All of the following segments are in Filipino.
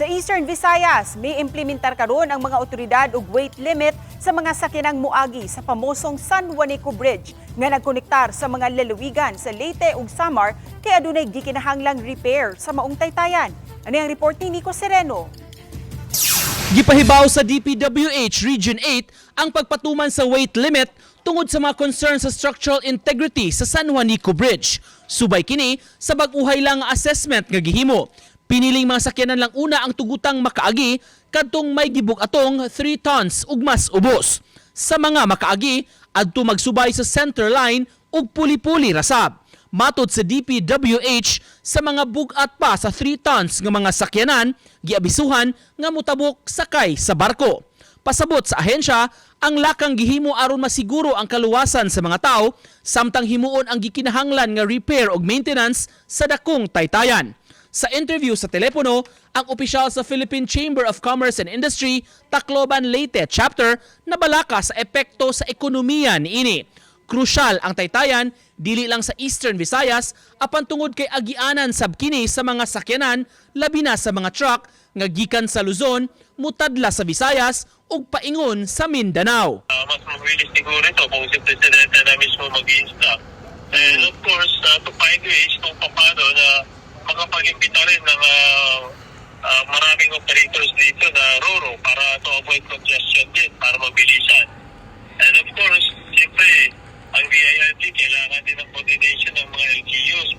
Sa Eastern Visayas, may implementar karon ang mga otoridad og weight limit sa mga sakinang muagi sa pamosong San Juanico Bridge nga nagkonektar sa mga lalawigan sa Leyte ug Samar kay adunay gikinahanglang repair sa maong taytayan. Ano ang report ni Nico Sereno? Gipahibaw sa DPWH Region 8 ang pagpatuman sa weight limit tungod sa mga concern sa structural integrity sa San Juanico Bridge. Subay kini sa bag-uhay lang assessment nga gihimo. Piniling mga sakyanan lang una ang tugutang makaagi kadtong may gibug atong 3 tons ug mas ubos. Sa mga makaagi adto magsubay sa center line ug puli-puli rasab. Matod sa DPWH sa mga bugat pa sa 3 tons nga mga sakyanan, giabisuhan nga mutabok sakay sa barko. Pasabot sa ahensya, ang lakang gihimo aron masiguro ang kaluwasan sa mga tao, samtang himuon ang gikinahanglan nga repair ug maintenance sa dakong taytayan. Sa interview sa telepono, ang opisyal sa Philippine Chamber of Commerce and Industry, Tacloban Leyte Chapter, nabalaka sa epekto sa ekonomiya niini. Krusyal ang taytayan dili lang sa Eastern Visayas apan tungod kay agianan sab kini sa mga sakyanan labi na sa mga truck nga gikan sa Luzon mutadla sa Visayas ug paingon sa Mindanao. uh, mas mabilis siguro ito kung si Presidente na mismo mag-insta. And of course, uh, to find ways kung paano na makapag-imbita rin ng uh, uh, maraming operators dito na RORO para to avoid congestion din, para mabilisan. And of course, siyempre, ang VIRT kailangan din ng coordination ng mga LGUs.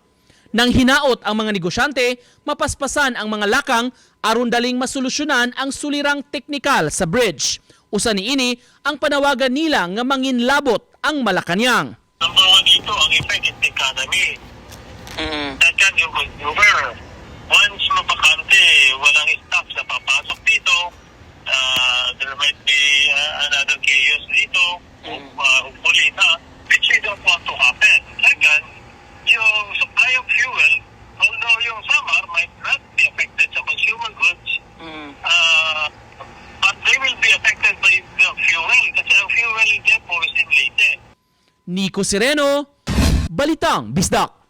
Nang hinaot ang mga negosyante, mapaspasan ang mga lakang aron daling masolusyonan ang sulirang teknikal sa bridge. Usa niini ang panawagan nila nga manginlabot ang Malacanang. Number one dito, ang effect is economy. Second, yung consumer. Once mapakante, walang stock na papasok dito, uh, there might be uh, another chaos dito, uh, hopefully na, which we don't want to happen. Second, yung supply of fuel, although yung summer might not be affected sa consumer goods, uh, but they will be affected by the fuel kasi ang fuel depot is in Leyte. Nico Sireno, Balitang Bisdak.